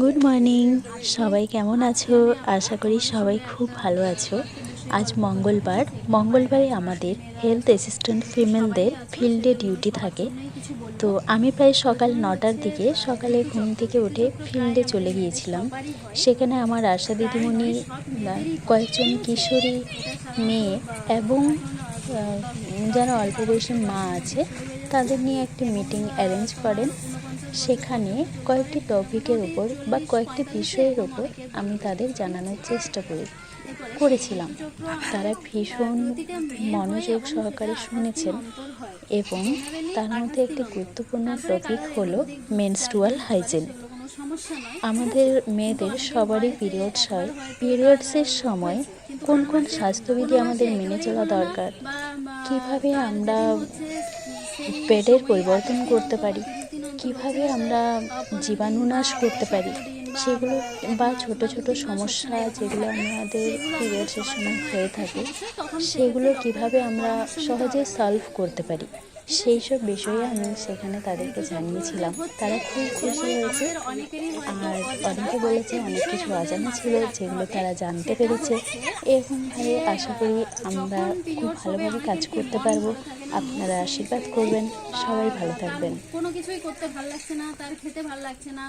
Good morning সবাই কেমন আছো? আশা করি সবাই খুব ভালো আছো। আজ মঙ্গলবার। মঙ্গলবারে আমাদের হেলথ অ্যাসিস্ট্যান্ট ফিমেলদের ফিল্ডে ডিউটি থাকে। তো আমি প্রায় সকাল নটার দিকে সকালে ঘুম থেকে উঠে ফিল্ডে চলে গিয়েছিলাম। সেখানে আমার আশা দিদিমণি কয়েকজন কিশোরী মেয়ে এবং যারা অল্প বয়সী মা আছে, তাদের নিয়ে একটি মিটিং অ্যারেঞ্জ করেন। সেখানে কয়েকটি টপিকের উপর বা কয়েকটি বিষয়ের উপর আমি তাদের জানানোর চেষ্টা করি, করেছিলাম। তারা ভীষণ মনোযোগ সহকারে শুনেছেন এবং তার মধ্যে একটি গুরুত্বপূর্ণ টপিক হলো মেনস্ট্রুয়াল হাইজিন আমাদের মেয়েদের সবারই পিরিয়ডস হয়। পিরিয়ডসের সময় কোন কোন স্বাস্থ্যবিধি আমাদের মেনে চলা দরকার? কীভাবে আমরা পেটের পরিবর্তন করতে পারি? কীভাবে আমরা জীবাণুনাশ করতে পারি? সেগুলো বা ছোট ছোট সমস্যা যেগুলো আমাদের পিরিয়ডসের সময় হয়ে থাকে, সেগুলো কীভাবে আমরা সহজে সলভ করতে পারি? সেই সব বিষয়ে আমি সেখানে তাদেরকে জানিয়েছিলাম। তারা খুব খুশি হয়েছে। আর অনেকে বলেছে অনেক কিছু অজানা ছিল যেগুলো তারা জানতে পেরেছে। এরকমভাবে আশা করি আমরা খুব ভালোভাবে কাজ করতে পারব। আপনারা আশীর্বাদ করবেন। সবাই ভালো থাকবেন। কোনো কিছুই করতে ভালো লাগছে না, তার খেতে ভালো লাগছে না।